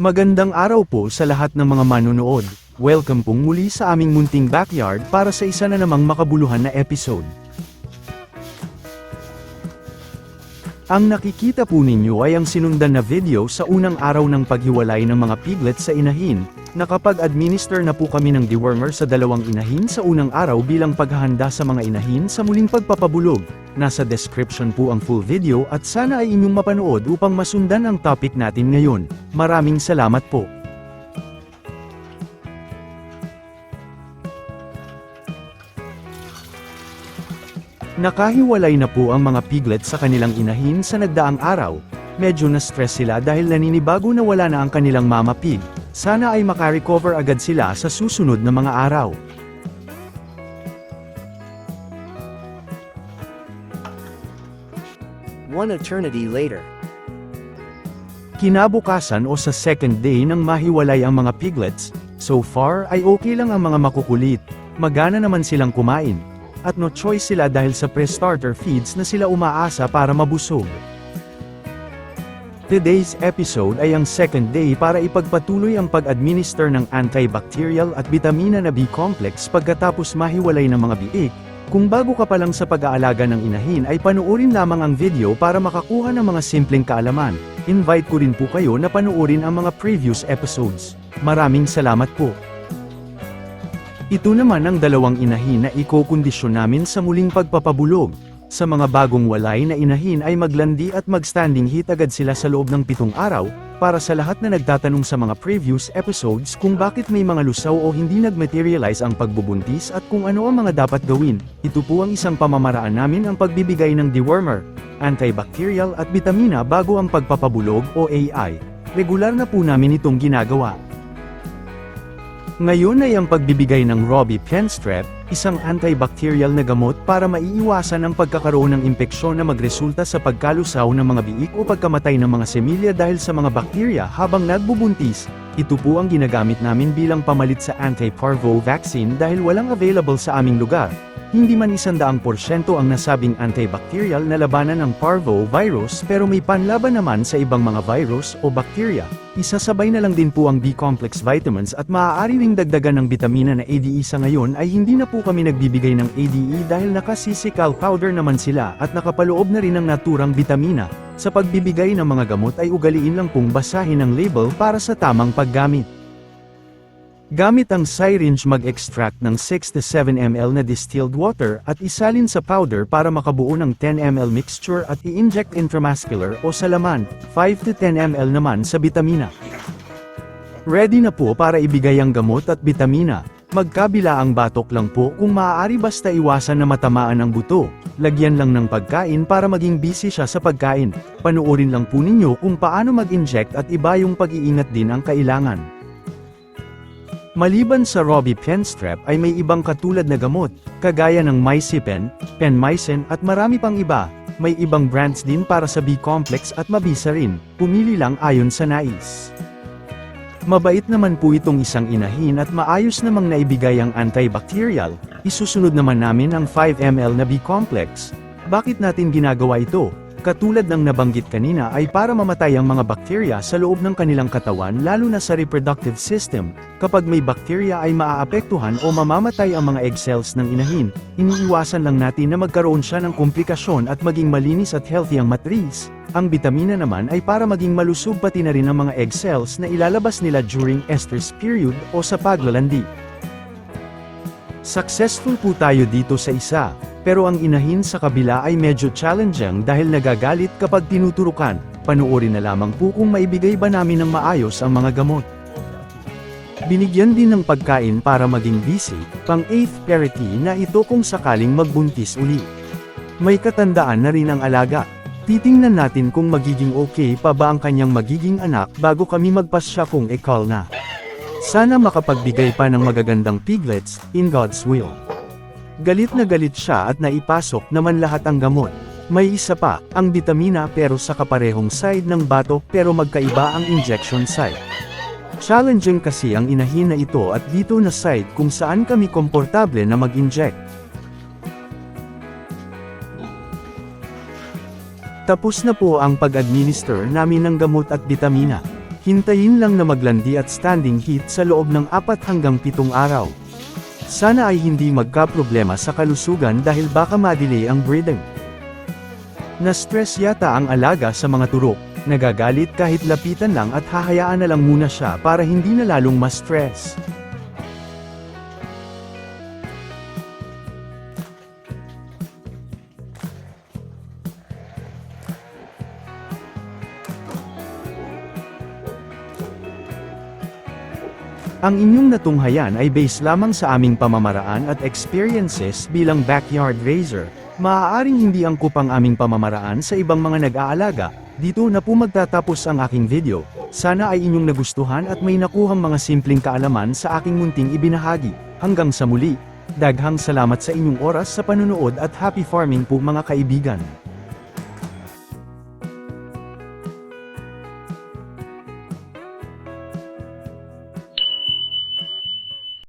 Magandang araw po sa lahat ng mga manunood. Welcome pong muli sa aming munting backyard para sa isa na namang makabuluhan na episode. Ang nakikita po ninyo ay ang sinundan na video sa unang araw ng paghiwalay ng mga piglets sa inahin, nakapag-administer na po kami ng dewormer sa dalawang inahin sa unang araw bilang paghahanda sa mga inahin sa muling pagpapabulog. Nasa description po ang full video at sana ay inyong mapanood upang masundan ang topic natin ngayon. Maraming salamat po. Nakahiwalay na po ang mga piglet sa kanilang inahin sa nagdaang araw. Medyo na-stress sila dahil naninibago na wala na ang kanilang mama pig. Sana ay makarecover agad sila sa susunod na mga araw. One eternity later. Kinabukasan o sa second day nang mahiwalay ang mga piglets, so far ay okay lang ang mga makukulit, magana naman silang kumain, at no choice sila dahil sa pre-starter feeds na sila umaasa para mabusog. Today's episode ay ang second day para ipagpatuloy ang pag-administer ng antibacterial at bitamina na B-complex pagkatapos mahiwalay ng mga biik, kung bago ka pa lang sa pag-aalaga ng inahin ay panuorin lamang ang video para makakuha ng mga simpleng kaalaman. Invite ko rin po kayo na panuorin ang mga previous episodes. Maraming salamat po. Ito naman ang dalawang inahin na ikokondisyon namin sa muling pagpapabulog. Sa mga bagong walay na inahin ay maglandi at magstanding heat agad sila sa loob ng pitong araw, para sa lahat na nagtatanong sa mga previous episodes kung bakit may mga lusaw o hindi nag-materialize ang pagbubuntis at kung ano ang mga dapat gawin, ito po ang isang pamamaraan namin ang pagbibigay ng dewormer, antibacterial at bitamina bago ang pagpapabulog o AI. Regular na po namin itong ginagawa. Ngayon ay ang pagbibigay ng Robbie Penstrep, isang antibacterial na gamot para maiiwasan ang pagkakaroon ng impeksyon na magresulta sa pagkalusaw ng mga biik o pagkamatay ng mga semilya dahil sa mga bakterya habang nagbubuntis. Ito po ang ginagamit namin bilang pamalit sa anti-parvo vaccine dahil walang available sa aming lugar. Hindi man isandaang porsyento ang nasabing antibacterial na labanan ng parvo virus pero may panlaban naman sa ibang mga virus o bakterya. Isasabay na lang din po ang B-complex vitamins at maaari ring dagdagan ng bitamina na ADE sa ngayon ay hindi na po kami nagbibigay ng ADE dahil nakasisical powder naman sila at nakapaloob na rin ng naturang bitamina. Sa pagbibigay ng mga gamot ay ugaliin lang pong basahin ang label para sa tamang paggamit. Gamit ang syringe mag-extract ng 6 to 7 ml na distilled water at isalin sa powder para makabuo ng 10 ml mixture at i-inject intramuscular o sa laman, 5 to 10 ml naman sa bitamina. Ready na po para ibigay ang gamot at bitamina. Magkabila ang batok lang po kung maaari basta iwasan na matamaan ang buto. Lagyan lang ng pagkain para maging busy siya sa pagkain. Panuorin lang po ninyo kung paano mag-inject at iba yung pag-iingat din ang kailangan. Maliban sa Robbie Penstrep ay may ibang katulad na gamot, kagaya ng Mycipen, Penmycin at marami pang iba. May ibang brands din para sa B-complex at mabisa rin, pumili lang ayon sa nais. Mabait naman po itong isang inahin at maayos namang naibigay ang antibacterial, isusunod naman namin ang 5 ml na B-complex. Bakit natin ginagawa ito? Katulad ng nabanggit kanina ay para mamatay ang mga bakterya sa loob ng kanilang katawan lalo na sa reproductive system. Kapag may bakterya ay maaapektuhan o mamamatay ang mga egg cells ng inahin, iniiwasan lang natin na magkaroon siya ng komplikasyon at maging malinis at healthy ang matris. Ang bitamina naman ay para maging malusog pati na rin ang mga egg cells na ilalabas nila during estrus period o sa paglalandi. Successful po tayo dito sa isa, pero ang inahin sa kabila ay medyo challenging dahil nagagalit kapag tinuturukan. Panuorin na lamang po kung maibigay ba namin ng maayos ang mga gamot. Binigyan din ng pagkain para maging busy, pang 8th parity na ito kung sakaling magbuntis uli. May katandaan na rin ang alaga. Titingnan natin kung magiging okay pa ba ang kanyang magiging anak bago kami magpasya kung e-call na. Sana makapagbigay pa ng magagandang piglets, in God's will. Galit na galit siya at naipasok naman lahat ang gamot. May isa pa, ang bitamina pero sa kaparehong side ng batok pero magkaiba ang injection site. Challenging kasi ang inahin na ito at dito na side kung saan kami komportable na mag-inject. Tapos na po ang pag-administer namin ng gamot at bitamina. Hintayin lang na maglandi at standing heat sa loob ng 4 hanggang 7 araw. Sana ay hindi magkaproblema sa kalusugan dahil baka madelay ang breeding. Na-stress yata ang alaga sa mga turok, nagagalit kahit lapitan lang at hahayaan na lang muna siya para hindi na lalong ma-stress. Ang inyong natunghayan ay base lamang sa aming pamamaraan at experiences bilang backyard raiser. Maaaring hindi angkop ang aming pamamaraan sa ibang mga nag-aalaga, dito na po magtatapos ang aking video. Sana ay inyong nagustuhan at may nakuhang mga simpleng kaalaman sa aking munting ibinahagi. Hanggang sa muli, daghang salamat sa inyong oras sa panunood at happy farming po mga kaibigan.